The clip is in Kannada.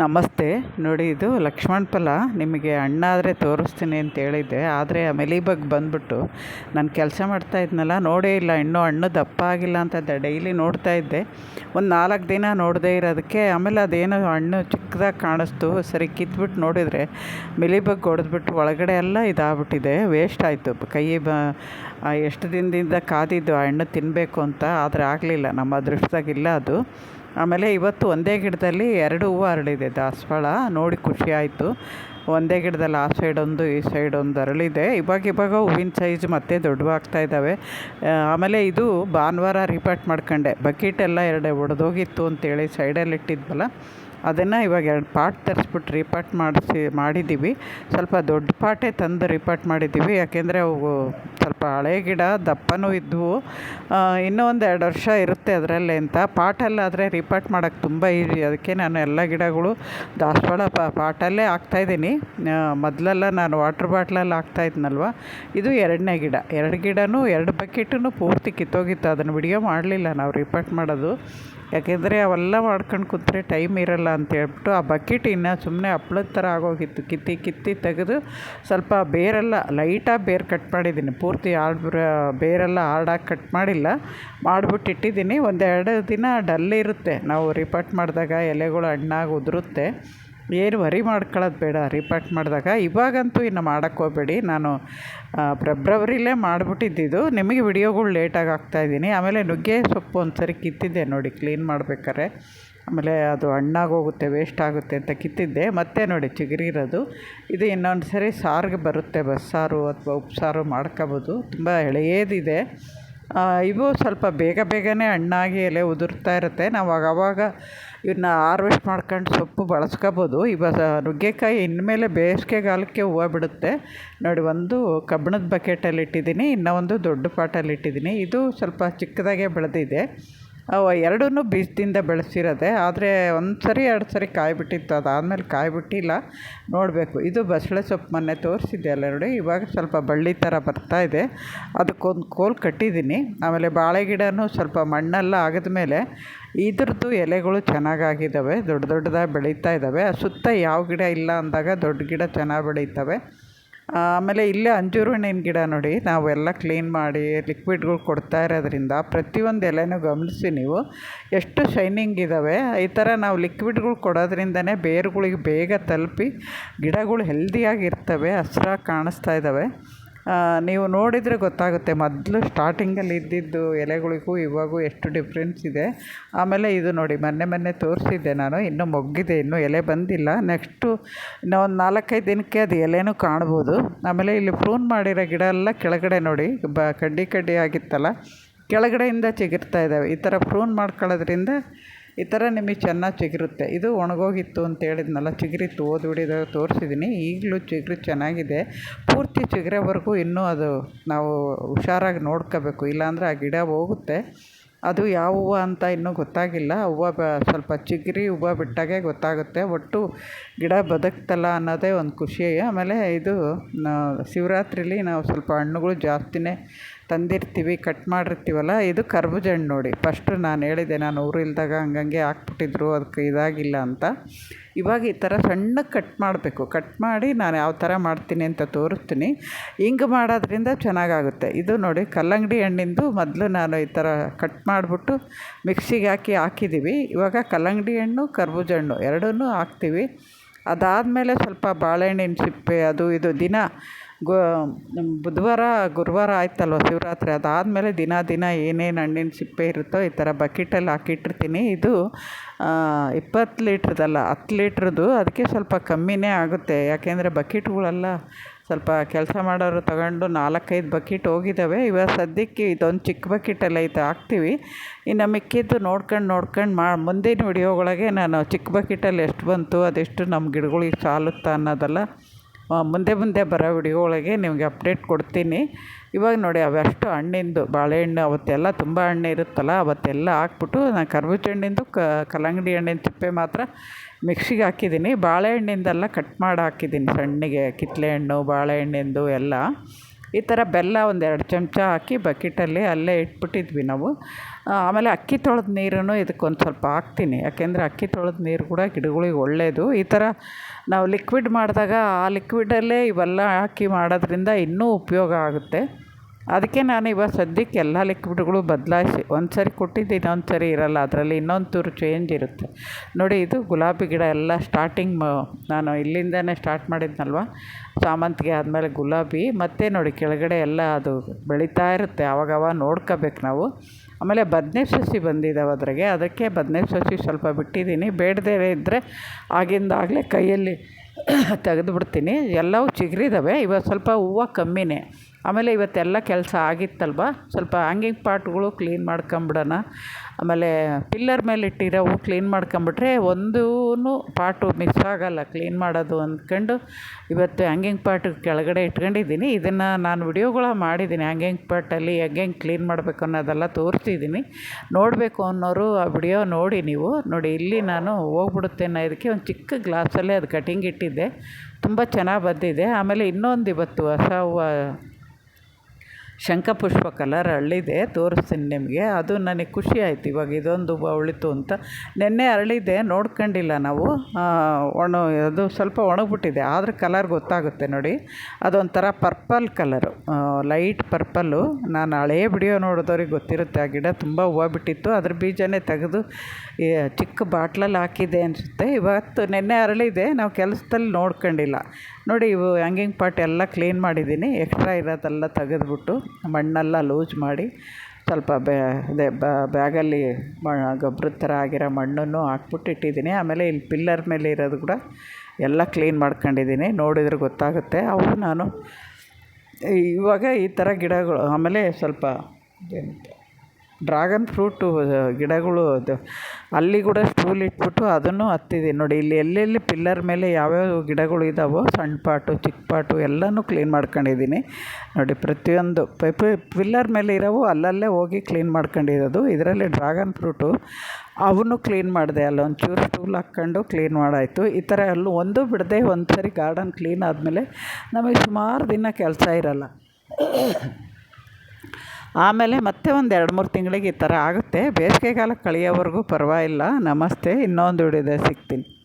ನಮಸ್ತೆ. ನೋಡಿ, ಇದು ಲಕ್ಷ್ಮಣ್ ಫಲ ನಿಮಗೆ ಹಣ್ಣಾದರೆ ತೋರಿಸ್ತೀನಿ ಅಂತ ಹೇಳಿದ್ದೆ. ಆದರೆ ಆ ಮೆಲಿಬಗ್ ಬಂದುಬಿಟ್ಟು ನಾನು ಕೆಲಸ ಮಾಡ್ತಾ ಇದ್ನಲ್ಲ, ನೋಡೇ ಇಲ್ಲ. ಇನ್ನೂ ಹಣ್ಣು ದಪ್ಪ ಆಗಿಲ್ಲ ಅಂತ ಡೈಲಿ ನೋಡ್ತಾ ಇದ್ದೆ. ಒಂದು ನಾಲ್ಕು ದಿನ ನೋಡದೇ ಇರೋದಕ್ಕೆ ಆಮೇಲೆ ಅದೇನೋ ಹಣ್ಣು ಚಿಕ್ಕದಾಗಿ ಕಾಣಿಸ್ತು. ಸರಿ ಕಿತ್ಬಿಟ್ಟು ನೋಡಿದರೆ ಮಿಲಿಬಗ್ ಹೊಡೆದ್ಬಿಟ್ಟು ಒಳಗಡೆ ಎಲ್ಲ ಇದಾಗ್ಬಿಟ್ಟಿದೆ. ವೇಸ್ಟ್ ಆಯಿತು. ಕೈ ಬ ಎಷ್ಟು ದಿನದಿಂದ ಕಾದಿದ್ದು ಆ ಹಣ್ಣು ತಿನ್ನಬೇಕು ಅಂತ. ಆದರೆ ಆಗಲಿಲ್ಲ. ನಮ್ಮ ಅದೃಷ್ಟದಾಗಿಲ್ಲ ಅದು. ಆಮೇಲೆ ಇವತ್ತು ಒಂದೇ ಗಿಡದಲ್ಲಿ ಎರಡು ಹೂವು ಅರಳಿದೆ ದಾಸವಾಳ. ನೋಡಿ ಖುಷಿ ಆಯಿತು. ಒಂದೇ ಗಿಡದಲ್ಲಿ ಆ ಸೈಡ್ ಒಂದು, ಈ ಸೈಡ್ ಒಂದು ಅರಳಿದೆ. ಇವಾಗ ಇವಾಗ ಹೂವಿನ ಸೈಜ್ ಮತ್ತೆ ದೊಡ್ಡವಾಗ್ತಾ ಇದ್ದಾವೆ ಆಮೇಲೆ ಇದು ಭಾನುವಾರ ರಿಪಾರ್ಟ್ ಮಾಡ್ಕೊಂಡೆ. ಬಕೆಟ್ ಎಲ್ಲ ಎರಡೇ ಒಡೆದೋಗಿತ್ತು ಅಂತೇಳಿ ಸೈಡಲ್ಲಿ ಇಟ್ಟಿದ್ವಲ್ಲ. ಅದನ್ನು ಇವಾಗ ಎರಡು ಪಾಟ್ ತರಿಸ್ಬಿಟ್ಟು ರಿಪಾರ್ಟ್ ಮಾಡಿಸಿ, ಮಾಡಿದ್ದೀವಿ. ಸ್ವಲ್ಪ ದೊಡ್ಡ ಪಾಟೇ ತಂದು ರಿಪಾರ್ಟ್ ಮಾಡಿದ್ದೀವಿ. ಯಾಕೆಂದರೆ ಅವು ಸ್ವಲ್ಪ ಹಳೆ ಗಿಡ, ದಪ್ಪನೂ ಇದ್ದವು ಇನ್ನೂ ಒಂದು ಎರಡು ವರ್ಷ ಇರುತ್ತೆ ಅದರಲ್ಲೇ ಅಂತ. ಪಾಟಲ್ಲಾದರೆ ರಿಪಾರ್ಟ್ ಮಾಡೋಕ್ಕೆ ತುಂಬ ಈಸಿ. ಅದಕ್ಕೆ ನಾನು ಎಲ್ಲ ಗಿಡಗಳು ದಾಸವಾಳ ಪಾಟಲ್ಲೇ ಹಾಕ್ತಾಯಿದ್ದೀನಿ ಮೊದಲೆಲ್ಲ ನಾನು ವಾಟ್ರ್ ಬಾಟ್ಲಲ್ಲಿ ಹಾಕ್ತಾಯಿದ್ನಲ್ವ ಇದು ಎರಡನೇ ಗಿಡ. ಎರಡು ಗಿಡನೂ, ಎರಡು ಬಕೆಟೂ ಪೂರ್ತಿ ಕಿತ್ತೋಗಿತ್ತು. ಅದನ್ನು ವಿಡಿಯೋ ಮಾಡಲಿಲ್ಲ ನಾವು ರಿಪಾಟ್ ಮಾಡೋದು. ಯಾಕೆಂದರೆ ಅವೆಲ್ಲ ಮಾಡ್ಕೊಂಡು ಕೂತ್ರೆ ಟೈಮ್ ಇರೋಲ್ಲ. ಅಂತ ಹೇಳ್ಬಿಟ್ಟು ಆ ಬಕೆಟ್ ಇನ್ನು ಸುಮ್ಮನೆ ಹಪ್ಳದ ಥರ ಆಗೋಗಿತ್ತು. ಕಿತ್ತಿ ಕಿತ್ತಿ ತೆಗೆದು ಸ್ವಲ್ಪ ಬೇರೆಲ್ಲ ಲೈಟಾಗಿ ಬೇರು ಕಟ್ ಮಾಡಿದ್ದೀನಿ. ಪೂರ್ತಿ ಆಡ್ ಬೇರೆಲ್ಲ ಹಾರ್ಡಾಗಿ ಕಟ್ ಮಾಡಿಲ್ಲ. ಮಾಡಿಬಿಟ್ಟು ಇಟ್ಟಿದ್ದೀನಿ. ಒಂದೆರಡು ದಿನ ಡಲ್ ಇರುತ್ತೆ. ನಾವು ರಿಪಾರ್ಟ್ ಮಾಡಿದಾಗ ಎಲೆಗಳು ಹಣ್ಣಾಗಿ ಉದುರುತ್ತೆ. ಏನು ವರಿ ಮಾಡ್ಕೊಳ್ಳೋದು ಬೇಡ. ರಿಪಾರ್ಟ್ ಮಾಡಿದಾಗ ಇವಾಗಂತೂ ಇನ್ನು ಮಾಡೋಕ್ಕೆ ಹೋಗಬೇಡಿ. ನಾನು ಫೆಬ್ರವರಿಲೇ ಮಾಡಿಬಿಟ್ಟಿದ್ದಿದ್ದು ನಿಮಗೆ ವಿಡಿಯೋಗಳು ಲೇಟಾಗಿ ಹಾಕ್ತಾಯಿದ್ದೀನಿ ಆಮೇಲೆ ನುಗ್ಗೆ ಸೊಪ್ಪು ಒಂದು ಸರಿ ಕಿತ್ತಿದ್ದೆ ನೋಡಿ. ಕ್ಲೀನ್ ಮಾಡ್ಬೇಕಾರೆ ಆಮೇಲೆ ಅದು ಹಣ್ಣಾಗೋಗುತ್ತೆ ವೇಸ್ಟ್ ಆಗುತ್ತೆ ಅಂತ ಕಿತ್ತಿದ್ದೆ. ಮತ್ತೆ ನೋಡಿ ಚಿಗುರಿ ಇರೋದು ಇದು ಇನ್ನೊಂದು ಸರಿ ಸಾರಿಗೆ ಬರುತ್ತೆ ಬಸ್ಸಾರು ಅಥವಾ ಉಪ್ಸಾರು ಮಾಡ್ಕೋಬೋದು. ತುಂಬ ಎಳೆಯದಿದೆ. ಇವು ಸ್ವಲ್ಪ ಬೇಗ ಬೇಗನೆ ಹಣ್ಣಾಗಿ ಎಲೆ ಉದುರ್ತಾ ಇರುತ್ತೆ. ನಾವು ಆವಾಗ ಇವನ್ನ ಹಾರ್ವೆಸ್ಟ್ ಮಾಡ್ಕೊಂಡು ಸೊಪ್ಪು ಬಳಸ್ಕೋಬೋದು. ಇವಾಗ ನುಗ್ಗೆಕಾಯಿ ಇನ್ಮೇಲೆ ಬೇಸಿಗೆಗಾಲಕ್ಕೆ ಹೂವು ಬಿಡುತ್ತೆ. ನೋಡಿ ಒಂದು ಕಬ್ಬಿಣದ ಬಕೆಟಲ್ಲಿ ಇಟ್ಟಿದ್ದೀನಿ, ಇನ್ನೂ ಒಂದು ದೊಡ್ಡ ಪಾಟಲ್ಲಿ ಇಟ್ಟಿದ್ದೀನಿ. ಇದು ಸ್ವಲ್ಪ ಚಿಕ್ಕದಾಗೆ ಬೆಳೆದಿದೆ. ಅವು ಎರಡೂ ಬೀಜದಿಂದ ಬೆಳೆಸಿರೋದೆ, ಆದರೆ ಒಂದು ಸರಿ ಎರಡು ಸರಿ ಕಾಯಿ ಬಿಟ್ಟಿತ್ತು ಅದಾದಮೇಲೆ ಕಾಯಿ ಬಿಟ್ಟಿಲ್ಲ ನೋಡಬೇಕು. ಇದು ಬಸಳೆ ಸೊಪ್ಪು ಮೊನ್ನೆ ತೋರಿಸಿದ್ದೆ ಅಲ್ಲ ನೋಡಿ, ಇವಾಗ ಸ್ವಲ್ಪ ಬಳ್ಳಿ ಥರ ಬರ್ತಾಯಿದೆ ಅದಕ್ಕೊಂದು ಕೋಲು ಕಟ್ಟಿದ್ದೀನಿ. ಆಮೇಲೆ ಬಾಳೆ ಗಿಡನೂ ಸ್ವಲ್ಪ ಮಣ್ಣೆಲ್ಲ ಮೇಲೆ ಇದ್ರದ್ದು ಎಲೆಗಳು ಚೆನ್ನಾಗಾಗಿದ್ದಾವೆ, ದೊಡ್ಡ ದೊಡ್ಡದಾಗಿ ಬೆಳೀತಾ ಇದ್ದಾವೆ. ಸುತ್ತ ಯಾವ ಗಿಡ ಇಲ್ಲ ಅಂದಾಗ ದೊಡ್ಡ ಗಿಡ ಚೆನ್ನಾಗಿ ಬೆಳೀತವೆ. ಆಮೇಲೆ ಇಲ್ಲೇ ಅಂಜೂರು ಹಣ್ಣಿನ ಗಿಡ ನೋಡಿ, ನಾವೆಲ್ಲ ಕ್ಲೀನ್ ಮಾಡಿ ಲಿಕ್ವಿಡ್ಗಳು ಕೊಡ್ತಾ ಇರೋದ್ರಿಂದ ಪ್ರತಿಯೊಂದು ಎಲೆನೂ ಗಮನಿಸಿ ನೀವು. ಎಷ್ಟು ಶೈನಿಂಗ್ ಇದ್ದಾವೆ ಈ ಥರ ನಾವು ಲಿಕ್ವಿಡ್ಗಳು ಕೊಡೋದ್ರಿಂದನೇ ಬೇರುಗಳಿಗೆ ಬೇಗ ತಲುಪಿ ಗಿಡಗಳು ಹೆಲ್ದಿಯಾಗಿರ್ತವೆ ಹಸ್ರಾಗಿ ಕಾಣಿಸ್ತಾ ಇದ್ದಾವೆ ನೀವು ನೋಡಿದರೆ ಗೊತ್ತಾಗುತ್ತೆ, ಮೊದಲು ಸ್ಟಾರ್ಟಿಂಗಲ್ಲಿ ಇದ್ದಿದ್ದು ಎಲೆಗಳಿಗೂ ಇವಾಗೂ ಎಷ್ಟು ಡಿಫ್ರೆನ್ಸ್ ಇದೆ. ಆಮೇಲೆ ಇದು ನೋಡಿ, ಮೊನ್ನೆ ಮೊನ್ನೆ ತೋರಿಸಿದ್ದೆ ನಾನು, ಇನ್ನೂ ಮೊಗ್ಗಿದೆ, ಇನ್ನೂ ಎಲೆ ಬಂದಿಲ್ಲ. ನೆಕ್ಸ್ಟು ಇನ್ನೂ ಒಂದು ನಾಲ್ಕೈದು ದಿನಕ್ಕೆ ಅದು ಎಲೆನೂ ಕಾಣ್ಬೋದು. ಆಮೇಲೆ ಇಲ್ಲಿ ಪ್ರೂನ್ ಮಾಡಿರೋ ಗಿಡ ಎಲ್ಲ ಕೆಳಗಡೆ ನೋಡಿ, ಬ, ಕಡ್ಡಿ ಕಡ್ಡಿ ಆಗಿತ್ತಲ್ಲ, ಕೆಳಗಡೆಯಿಂದ ಚಿಗುರ್ತಾ ಇದ್ದಾವೆ. ಈ ಥರ ಪ್ರೂನ್ ಮಾಡ್ಕೊಳ್ಳೋದ್ರಿಂದ ಈ ಥರ ನಿಮಗೆ ಚೆನ್ನಾಗಿ ಚಿಗುರುತ್ತೆ. ಇದು ಒಣಗೋಗಿತ್ತು ಅಂತ ಹೇಳಿದ್ನಲ್ಲ ಚಿಗುರಿತ್ತು ಓದ್ ಬಿಡಿದಾಗ ತೋರಿಸಿದ್ದೀನಿ ಈಗಲೂ ಚಿಗುರು ಚೆನ್ನಾಗಿದೆ. ಪೂರ್ತಿ ಚಿಗುರೋವರೆಗೂ ಇನ್ನೂ ಅದು ನಾವು ಹುಷಾರಾಗಿ ನೋಡ್ಕೋಬೇಕು. ಇಲ್ಲಾಂದರೆ ಆ ಗಿಡ ಹೋಗುತ್ತೆ. ಅದು ಯಾವ ಹೂವು ಅಂತ ಇನ್ನೂ ಗೊತ್ತಾಗಿಲ್ಲ. ಹೂವು ಬ ಸ್ವಲ್ಪ ಚಿಗುರಿ ಹೂವು ಬಿಟ್ಟಾಗೆ ಗೊತ್ತಾಗುತ್ತೆ. ಒಟ್ಟು ಗಿಡ ಬದುಕ್ತಲ್ಲ ಅನ್ನೋದೇ ಒಂದು ಖುಷಿ. ಆಮೇಲೆ ಇದು ಶಿವರಾತ್ರಿಲಿ ನಾವು ಸ್ವಲ್ಪ ಹಣ್ಣುಗಳು ಜಾಸ್ತಿನೇ ತಂದಿರ್ತೀವಿ ಕಟ್ ಮಾಡಿರ್ತೀವಲ್ಲ, ಇದು ಕರ್ಬೂಜ ಹಣ್ಣು ನೋಡಿ. ಫಸ್ಟು ನಾನು ಹೇಳಿದೆ, ನಾನು ಊರಿಲ್ದಾಗ ಹಂಗಂಗೆ ಹಾಕ್ಬಿಟ್ಟಿದ್ರು ಅದಕ್ಕೆ ಇದಾಗಿಲ್ಲ ಅಂತ. ಇವಾಗ ಈ ಥರ ಸಣ್ಣಗೆ ಕಟ್ ಮಾಡಬೇಕು. ಕಟ್ ಮಾಡಿ ನಾನು ಯಾವ ಥರ ಮಾಡ್ತೀನಿ ಅಂತ ತೋರಿಸ್ತೀನಿ. ಹಿಂಗೆ ಮಾಡೋದ್ರಿಂದ ಚೆನ್ನಾಗಾಗುತ್ತೆ. ಇದು ನೋಡಿ, ಕಲ್ಲಂಗಡಿ ಹಣ್ಣಿಂದು ಮೊದಲು ನಾನು ಈ ಥರ ಕಟ್ ಮಾಡಿಬಿಟ್ಟು ಮಿಕ್ಸಿಗೆ ಹಾಕಿ ಹಾಕಿದ್ದೀವಿ ಇವಾಗ ಕಲ್ಲಂಗಡಿ ಹಣ್ಣು, ಕರ್ಬೂಜ ಹಣ್ಣು ಎರಡನ್ನೂ ಹಾಕ್ತೀವಿ. ಅದಾದಮೇಲೆ ಸ್ವಲ್ಪ ಬಾಳೆಹಣ್ಣಿನ ಸಿಪ್ಪೆ, ಅದು ಇದು ದಿನ ಗೋ ಬುಧವಾರ, ಗುರುವಾರ ಆಯ್ತಲ್ವ ಶಿವರಾತ್ರಿ? ಅದಾದಮೇಲೆ ದಿನ ದಿನ ಏನೇನು ಹಣ್ಣಿನ ಸಿಪ್ಪೆ ಇರುತ್ತೋ ಈ ಥರ ಬಕೆಟಲ್ಲಿ ಹಾಕಿಟ್ಟಿರ್ತೀನಿ. ಇದು ಇಪ್ಪತ್ತು ಲೀಟ್ರದಲ್ಲ, ಹತ್ತು ಲೀಟ್ರದ್ದು. ಅದಕ್ಕೆ ಸ್ವಲ್ಪ ಕಮ್ಮಿನೇ ಆಗುತ್ತೆ. ಯಾಕೆಂದರೆ ಬಕೆಟ್ಗಳೆಲ್ಲ, ಸ್ವಲ್ಪ ಕೆಲಸ ಮಾಡೋರು ತಗೊಂಡು ನಾಲ್ಕೈದು ಬಕೆಟ್ ಹೋಗಿದ್ದಾವೆ ಇವಾಗ ಸದ್ಯಕ್ಕೆ ಇದೊಂದು ಚಿಕ್ಕ ಬಕೆಟಲ್ಲಿ ಐತೆ ಹಾಕ್ತೀವಿ. ಇನ್ನು ಮಿಕ್ಕಿದ್ದು ನೋಡ್ಕೊಂಡು ನೋಡ್ಕೊಂಡು ಮಾ, ಮುಂದಿನ ವಿಡಿಯೋಗಳಿಗೆ ನಾನು ಚಿಕ್ಕ ಬಕೆಟಲ್ಲಿ ಎಷ್ಟು ಬಂತು, ಅದೆಷ್ಟು ನಮ್ಮ ಗಿಡಗಳಿಗೆ ಸಾಲುತ್ತಾ ಅನ್ನೋದೆಲ್ಲ ಮುಂದೆ ಮುಂದೆ ಬರೋ ವಿಡಿಯೋಗಳಿಗೆ ನಿಮಗೆ ಅಪ್ಡೇಟ್ ಕೊಡ್ತೀನಿ. ಇವಾಗ ನೋಡಿ, ಅವೆಷ್ಟು ಹಣ್ಣಿಂದು, ಬಾಳೆಹಣ್ಣು, ಅವತ್ತೆಲ್ಲ ತುಂಬ ಹಣ್ಣು ಇರುತ್ತಲ್ಲ, ಅವತ್ತೆಲ್ಲ ಹಾಕ್ಬಿಟ್ಟು ನಾನು ಕರ್ಬೂಜ ಹಣ್ಣಿಂದು ಕಲ್ಲಂಗಡಿ ಹಣ್ಣಿನ ಸಿಪ್ಪೆ ಮಾತ್ರ ಮಿಕ್ಸಿಗೆ ಹಾಕಿದ್ದೀನಿ. ಬಾಳೆಹಣ್ಣಿಂದೆಲ್ಲ ಕಟ್ ಮಾಡಿ ಹಾಕಿದ್ದೀನಿ ಸಣ್ಣಗೆ, ಕಿತ್ತಲೆ ಹಣ್ಣು, ಬಾಳೆಹಣ್ಣಿಂದು ಎಲ್ಲ. ಈ ಥರ ಬೆಲ್ಲ ಒಂದೆರಡು ಚಮಚ ಹಾಕಿ ಬಕೆಟಲ್ಲಿ ಅಲ್ಲೇ ಇಟ್ಬಿಟ್ಟಿದ್ವಿ ನಾವು. ಆಮೇಲೆ ಅಕ್ಕಿ ತೊಳೆದ ನೀರನ್ನು ಇದಕ್ಕೊಂದು ಸ್ವಲ್ಪ ಹಾಕ್ತೀನಿ. ಯಾಕೆಂದರೆ ಅಕ್ಕಿ ತೊಳೆದ ನೀರು ಕೂಡ ಗಿಡಗಳಿಗೆ ಒಳ್ಳೆಯದು ಈ ಥರ ನಾವು ಲಿಕ್ವಿಡ್ ಮಾಡಿದಾಗ ಆ ಲಿಕ್ವಿಡಲ್ಲೇ ಇವೆಲ್ಲ ಹಾಕಿ ಮಾಡೋದ್ರಿಂದ ಇನ್ನೂ ಉಪಯೋಗ ಆಗುತ್ತೆ. ಅದಕ್ಕೆ ನಾನು ಇವಾಗ ಸದ್ಯಕ್ಕೆ ಎಲ್ಲ ಲಿಕ್ವಿಡ್ಗಳು ಬದಲಾಯಿಸಿ ಒಂದು ಸರಿ ಕೊಟ್ಟಿದ್ದು ಇನ್ನೊಂದು ಸರಿ ಇರೋಲ್ಲ. ಅದರಲ್ಲಿ ಇನ್ನೊಂದು ಚೂರು ಚೇಂಜ್ ಇರುತ್ತೆ. ನೋಡಿ, ಇದು ಗುಲಾಬಿ ಗಿಡ ಎಲ್ಲ ಸ್ಟಾರ್ಟಿಂಗ್ ನಾನು ಇಲ್ಲಿಂದನೇ ಸ್ಟಾರ್ಟ್ ಮಾಡಿದ್ನಲ್ವ? ಸಾಮಂತಿಗೆ ಆದಮೇಲೆ ಗುಲಾಬಿ, ಮತ್ತು ನೋಡಿ ಕೆಳಗಡೆ ಎಲ್ಲ ಅದು ಬೆಳೀತಾ ಇರುತ್ತೆ. ಆವಾಗವಾಗ ನೋಡ್ಕೋಬೇಕು ನಾವು. ಆಮೇಲೆ ಬದನೆ ಸಸಿ ಬಂದಿದ್ದಾವೆ ಅದ್ರಾಗೆ. ಅದಕ್ಕೆ ಬದನೆ ಸಸಿ ಸ್ವಲ್ಪ ಬಿಟ್ಟಿದ್ದೀನಿ. ಬೇಡದೇ ಇದ್ದರೆ ಆಗಿಂದಾಗಲೇ ಕೈಯಲ್ಲಿ ತೆಗೆದುಬಿಡ್ತೀನಿ. ಎಲ್ಲವೂ ಚಿಗುರಿದಾವೆ. ಇವಾಗ ಸ್ವಲ್ಪ ಹೂವು ಕಮ್ಮಿನೇ. ಆಮೇಲೆ ಇವತ್ತೆಲ್ಲ ಕೆಲಸ ಆಗಿತ್ತಲ್ವ? ಸ್ವಲ್ಪ ಹ್ಯಾಂಗಿಂಗ್ ಪಾಟ್ಗಳು ಕ್ಲೀನ್ ಮಾಡ್ಕೊಂಬಿಡೋಣ. ಆಮೇಲೆ ಪಿಲ್ಲರ್ ಮೇಲೆ ಇಟ್ಟಿರೋವು ಕ್ಲೀನ್ ಮಾಡ್ಕೊಂಬಿಟ್ರೆ ಒಂದೂ ಪಾರ್ಟು ಮಿಸ್ ಆಗೋಲ್ಲ ಕ್ಲೀನ್ ಮಾಡೋದು ಅಂದ್ಕೊಂಡು ಇವತ್ತು ಹ್ಯಾಂಗಿಂಗ್ ಪಾರ್ಟ್ ಕೆಳಗಡೆ ಇಟ್ಕೊಂಡಿದ್ದೀನಿ. ಇದನ್ನು ನಾನು ವಿಡಿಯೋಗಳ ಮಾಡಿದ್ದೀನಿ. ಹ್ಯಾಂಗಿಂಗ್ ಪಾರ್ಟಲ್ಲಿ ಹೆಂಗೆಂಗೆ ಕ್ಲೀನ್ ಮಾಡಬೇಕು ಅನ್ನೋದೆಲ್ಲ ತೋರಿಸಿದ್ದೀನಿ. ನೋಡಬೇಕು ಅನ್ನೋರು ಆ ವಿಡಿಯೋ ನೋಡಿ ನೀವು. ನೋಡಿ, ಇಲ್ಲಿ ನಾನು ಹೋಗ್ಬಿಡುತ್ತೆ ಅನ್ನೋದಕ್ಕೆ ಒಂದು ಚಿಕ್ಕ ಗ್ಲಾಸಲ್ಲೇ ಅದು ಕಟಿಂಗ್ ಇಟ್ಟಿದ್ದೆ. ತುಂಬ ಚೆನ್ನಾಗಿ ಬಂದಿದೆ. ಆಮೇಲೆ ಇನ್ನೊಂದು ಇವತ್ತು ಹೊಸ ಶಂಖಪುಷ್ಪ ಕಲರ್ ಅರಳಿದೆ ತೋರಿಸ್ತೀನಿ ನಿಮಗೆ. ಅದು ನನಗೆ ಖುಷಿ ಆಯ್ತು, ಇವಾಗ ಇದೊಂದು ಉಳಿತು ಅಂತ. ನಿನ್ನೆ ಅರಳಿದೆ, ನೋಡ್ಕೊಂಡಿಲ್ಲ ನಾವು. ಒಣ, ಅದು ಸ್ವಲ್ಪ ಒಣಗಿಬಿಟ್ಟಿದೆ, ಆದರೆ ಕಲರ್ ಗೊತ್ತಾಗುತ್ತೆ ನೋಡಿ. ಅದೊಂಥರ ಪರ್ಪಲ್ ಕಲರು ಲೈಟ್ ಪರ್ಪಲ್ಲು. ನಾನು ಹಳೇ ಬಿಡಿಯೋ ನೋಡಿದವ್ರಿಗೆ ಗೊತ್ತಿರುತ್ತೆ, ಆ ಗಿಡ ತುಂಬ ಹೂವು ಬಿಟ್ಟಿತ್ತು ಅದ್ರ ಬೀಜನೇ ತೆಗೆದು ಚಿಕ್ಕ ಬಾಟ್ಲಲ್ಲಿ ಹಾಕಿದೆ ಅನಿಸುತ್ತೆ. ಇವತ್ತು ನಿನ್ನೆ ಅರಳಿದೆ, ನಾವು ಕೆಲಸದಲ್ಲಿ ನೋಡ್ಕೊಂಡಿಲ್ಲ. ನೋಡಿ ಇವು ಹ್ಯಾಂಗಿಂಗ್ ಪಾಟ್ ಎಲ್ಲ ಕ್ಲೀನ್ ಮಾಡಿದ್ದೀನಿ. ಎಕ್ಸ್ಟ್ರಾ ಇರೋದೆಲ್ಲ ತೆಗೆದ್ಬಿಟ್ಟು ಮಣ್ಣೆಲ್ಲ ಲೂಸ್ ಮಾಡಿ ಸ್ವಲ್ಪ ಬೇ, ಅದೇ ಬ್ಯಾಗಲ್ಲಿ ಮ, ಗೊಬ್ಬರದ ಥರ ಆಗಿರೋ ಮಣ್ಣನ್ನು ಹಾಕ್ಬಿಟ್ಟು ಇಟ್ಟಿದ್ದೀನಿ. ಆಮೇಲೆ ಇಲ್ಲಿ ಪಿಲ್ಲರ್ ಮೇಲೆ ಇರೋದು ಕೂಡ ಎಲ್ಲ ಕ್ಲೀನ್ ಮಾಡ್ಕೊಂಡಿದ್ದೀನಿ. ನೋಡಿದ್ರೆ ಗೊತ್ತಾಗುತ್ತೆ. ಅವು ನಾನು ಇವಾಗ ಈ ಥರ ಗಿಡಗಳು ಆಮೇಲೆ ಸ್ವಲ್ಪ ಡ್ರಾಗನ್ ಫ್ರೂಟು, ಗಿಡಗಳು, ಅದು ಅಲ್ಲಿ ಕೂಡ ಸ್ಟೂಲ್ ಇಟ್ಬಿಟ್ಟು ಅದನ್ನು ಹತ್ತಿದ್ದೀನಿ ನೋಡಿ, ಇಲ್ಲಿ ಎಲ್ಲೆಲ್ಲಿ ಪಿಲ್ಲರ್ ಮೇಲೆ ಯಾವ್ಯಾವ ಗಿಡಗಳು ಇದ್ದಾವೋ ಸಣ್ಣ ಪಾಟು, ಚಿಕ್ಕ ಪಾಟು ಎಲ್ಲನೂ ಕ್ಲೀನ್ ಮಾಡ್ಕೊಂಡಿದ್ದೀನಿ. ನೋಡಿ, ಪ್ರತಿಯೊಂದು ಪಿಲ್ಲರ್ ಮೇಲೆ ಇರೋವು ಅಲ್ಲಲ್ಲೇ ಹೋಗಿ ಕ್ಲೀನ್ ಮಾಡ್ಕೊಂಡಿರೋದು. ಇದರಲ್ಲಿ ಡ್ರಾಗನ್ ಫ್ರೂಟು ಅವನ್ನೂ ಕ್ಲೀನ್ ಮಾಡಿದೆ. ಅಲ್ಲೊಂಚೂರು ಸ್ಟೂಲ್ ಹಾಕ್ಕೊಂಡು ಕ್ಲೀನ್ ಮಾಡಾಯಿತು. ಈ ಥರ ಅಲ್ಲಿ ಒಂದು ಬಿಡದೆ ಒಂದು ಸರಿ ಗಾರ್ಡನ್ ಕ್ಲೀನ್ ಆದಮೇಲೆ ನಮಗೆ ಸುಮಾರು ದಿನ ಕೆಲಸ ಇರೋಲ್ಲ. ಆಮೇಲೆ ಮತ್ತೆ ಒಂದು ಎರಡು ಮೂರು ತಿಂಗಳಿಗೆ ಈ ಥರ ಆಗುತ್ತೆ. ಬೇಸಿಗೆಗಾಲ ಕಳೆಯೋವರೆಗೂ ಪರವಾಗಿಲ್ಲ. ನಮಸ್ತೆ. ಇನ್ನೊಂದು ವಿಡಿಯೋದಲ್ಲಿ ಸಿಗ್ತೀನಿ.